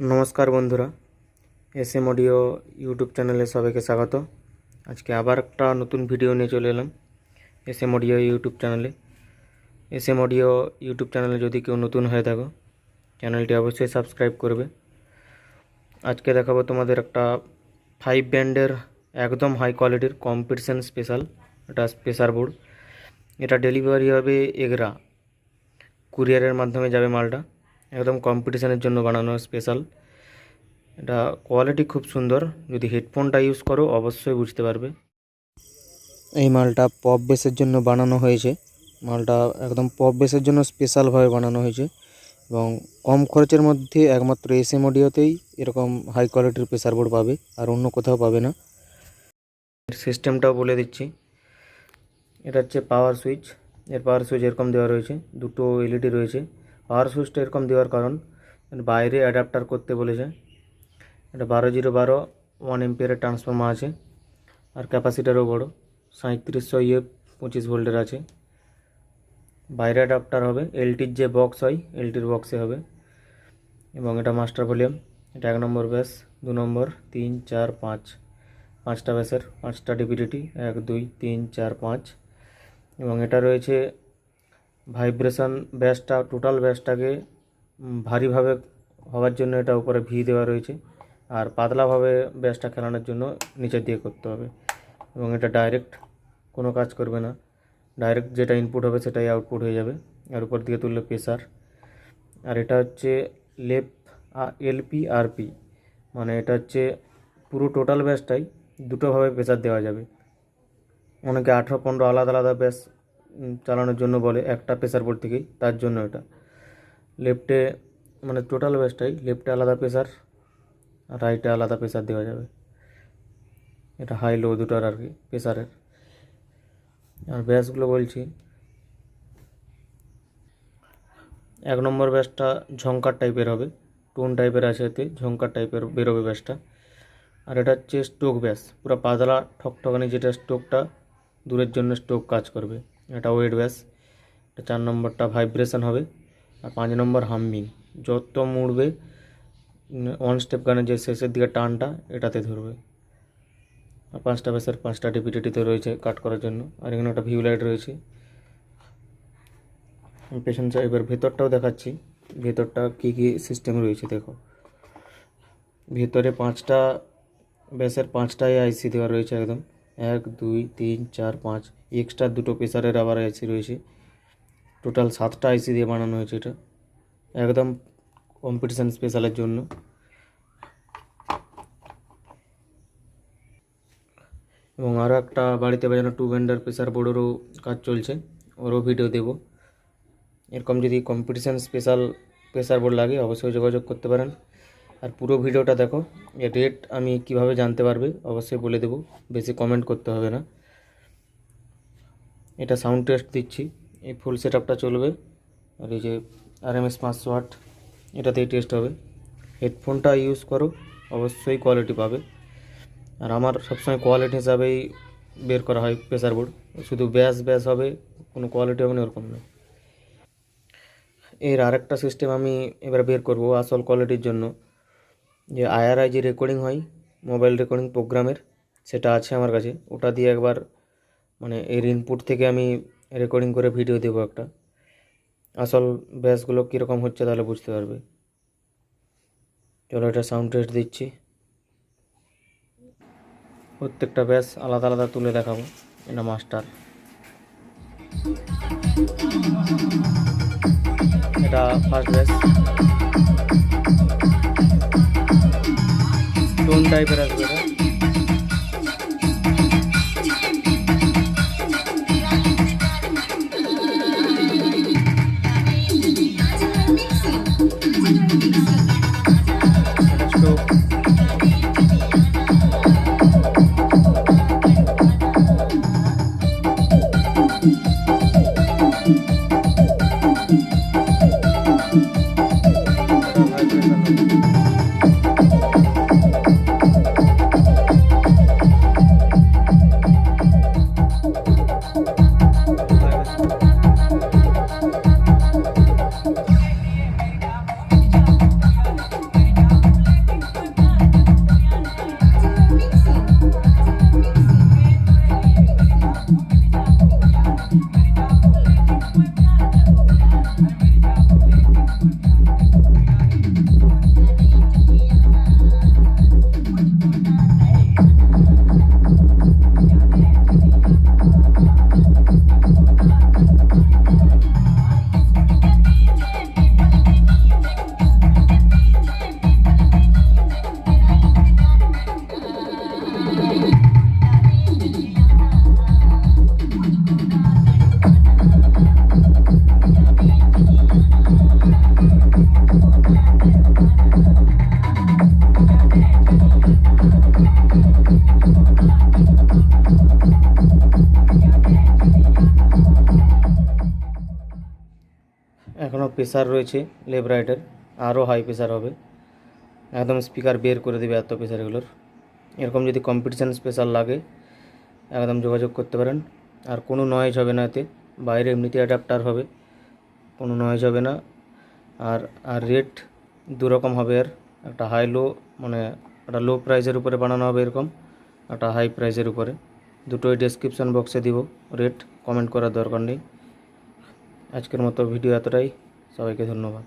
নমস্কার বন্ধুরা S M audio YouTube চ্যানেলে সবাইকে স্বাগত। আজকে আবার একটা নতুন ভিডিও নিয়ে চলে এলাম এস এম অডিও ইউটিউব চ্যানেলে। এস এম অডিও ইউটিউব চ্যানেলে যদি কেউ নতুন হয়ে থাকো, চ্যানেলটি অবশ্যই সাবস্ক্রাইব করবে। আজকে দেখাবো তোমাদের একটা ফাইভ ব্যান্ডের একদম হাই কোয়ালিটির কম্পিটিশন স্পেশাল এটা স্পেশাল বোর্ড এটা ডেলিভারি হবে এগরা। কুরিয়ারের মাধ্যমে যাবে মালটা। একদম কম্পিটিশানের জন্য বানানো স্পেশাল এটা কোয়ালিটি খুব সুন্দর। যদি হেডফোনটা ইউজ করো, অবশ্যই বুঝতে পারবে। এই মালটা পপ বেসের জন্য বানানো হয়েছে। মালটা একদম পপ বেসের জন্য স্পেশালভাবে বানানো হয়েছে। এবং কম খরচের মধ্যে একমাত্র এস এম অডিওতেই এরকম হাই কোয়ালিটির প্রেসার বোর্ড পাবে, আর অন্য কোথাও পাবে না। সিস্টেমটাও বলে দিচ্ছি। এটা হচ্ছে পাওয়ার সুইচ এর পাওয়ার সুইচ এরকম দেওয়া রয়েছে। দুটো এলইডি রয়েছে। পাওয়ার সুইচটা এরকম দেওয়ার কারণ বাইরে অ্যাডাপ্টার করতে বলেছে। এটা বারো জিরো বারো ওয়ান এমপিয়ারের ট্রান্সফর্মার আছে, আর ক্যাপাসিটারও বড় সাঁত্রিশশো ইয়ে পঁচিশ ভোল্টের আছে। বাইরে অ্যাডাপ্টার হবে এলটির যে বক্স হয় এলটির বক্সে হবে। এবং এটা মাস্টার ভলিউম এটা এক নম্বর ব্যাস, দু নম্বর, তিন, চার, পাঁচ। পাঁচটা ব্যাসের, পাঁচটা ডিপিডিটি এক, দুই, তিন, চার, পাঁচ। এবং এটা রয়েছে ভাইব্রেশন ব্যাসটা, টোটাল ব্যাসটাকে ভারীভাবে হওয়ার জন্য এটা উপরে ভি দেওয়া রয়েছে। আর পাতলাভাবে ব্যাসটা খেলানোর জন্য নিচের দিয়ে করতে হবে। এবং এটা ডাইরেক্ট কোনো কাজ করবে না। ডাইরেক্ট যেটা ইনপুট হবে সেটাই আউটপুট হয়ে যাবে। আর উপর দিকে তুললে প্রেসার আর এটা হচ্ছে লেপ এলপি আরপি মানে এটা হচ্ছে পুরো টোটাল ব্যাসটাই দুটোভাবে প্রেসার দেওয়া যাবে। অনেকে আঠেরো, পনেরো আলাদা আলাদা ব্যাস চালানোর জন্য বলে একটা প্রেসার বোর্ড থেকেই, তার জন্য এটা। লেফটে মানে টোটাল ব্যাসটাই লেফটে আলাদা প্রেসার আর রাইটে আলাদা প্রেসার দেওয়া যাবে। এটা হাই লো দুটার আর কি প্রেসারের আর ব্যাসগুলো বলছি, এক নম্বর ব্যাসটা ঝঙ্কার টাইপের হবে টোন টাইপের আছে এতে ঝঙ্কার টাইপের বেরোবে ব্যাসটা আর এটা হচ্ছে স্টোক ব্যাস পুরো পাতলা, ঠকঠকানি যেটা স্টোকটা দূরের জন্য স্টোক কাজ করবে। এটা ওয়েট ব্যাস। এটা চার নম্বরটা ভাইব্রেশন হবে। আর পাঁচ নম্বর হাম্মিং। যত মুড়বে ওয়ান স্টেপ গানের যে শেষের দিকে টানটা, এটাতে ধরবে। আর পাঁচটা ব্যাসের পাঁচটা ডিপিটিতে রয়েছে কাট করার জন্য। আর এখানে একটা ভিউ লাইট রয়েছে। পেছন সাইড এবার ভেতরটাও দেখাচ্ছি। ভেতরটা কী কী সিস্টেম রয়েছে দেখো। ভেতরে পাঁচটা ব্যাসের পাঁচটাই আইসি দেওয়া রয়েছে একদম। এক, দুই, তিন, চার, পাঁচ এক্সট্রা দুটো প্রেসারের আবার আইসি রয়েছে। টোটাল সাতটা আইসি দিয়ে বানানো হয়েছে এটা। একদম কম্পিটিশান স্পেশালের জন্য। এবং আরও একটা বাড়িতে বাজানো টু ব্যান্ডার প্রেসার বোর্ডেরও কাজ চলছে। ওরও ভিডিও দেবো। এরকম যদি কম্পিটিশান স্পেশাল প্রেসার বোর্ড লাগে, অবশ্যই যোগাযোগ করতে পারেন। আর পুরো ভিডিওটা দেখো। রেট আমি কীভাবে জানতে পারবে, অবশ্যই বলে দেবো। বেশি কমেন্ট করতে হবে না। এটা সাউন্ড টেস্ট দিচ্ছি। এই ফুল সেট চলবে। আর এই যে আর এম এস পাঁচশো আট, এটাতেই টেস্ট হবে। হেডফোনটা ইউজ করো। অবশ্যই কোয়ালিটি পাবে। আর আমার সবসময় কোয়ালিটি হিসাবেই বের করা হয় প্রেসার বোর্ড শুধু ব্যাস ব্যাস হবে, কোনো কোয়ালিটি হবে না, ওরকম নয় এর আরেকটা সিস্টেম আমি এবার বের করব আসল কোয়ালিটির জন্য। যে আইআরআই যে রেকর্ডিং হয় মোবাইল রেকর্ডিং প্রোগ্রামের সেটা আছে আমার কাছে। ওটা দিয়ে একবার মানে এর ইনপুট থেকে আমি রেকর্ডিং করে ভিডিও দেবো একটা। আসল ব্যাসগুলো কীরকম হচ্ছে তাহলে বুঝতে পারবে। চলো এটা সাউন্ড টেস্ট দিচ্ছি। প্রত্যেকটা ব্যাস আলাদা আলাদা তুলে দেখাবো, এটা মাস্টার এটা ফার্স্ট ব্যাস টোন টাইপের আসবে এটা এটা স্টোক এটা এখনও প্রেসার রয়েছে লেফট আরও হাই প্রেসার হবে। একদম স্পিকার বের করে দেবে এত প্রেসার এগুলোর। এরকম যদি কম্পিটিশান স্পেশাল লাগে, একদম যোগাযোগ করতে পারেন। আর কোনো নয়েজ হবে না এতে। বাইরে এমনিতে অ্যাডাপ্টার হবে, কোনো নয়েজ হবে না। আর আর রেট দু রকম হবে আর। একটা হাই লো মানে একটা লো প্রাইসের উপরে বানানো হবে এরকম, একটা হাই প্রাইসের উপরে। দুটোই ডেসক্রিপশন বক্সে দিব। রেট কমেন্ট করার দরকার নেই। আজকের মতো ভিডিও এতটাই। সবাইকে ধন্যবাদ।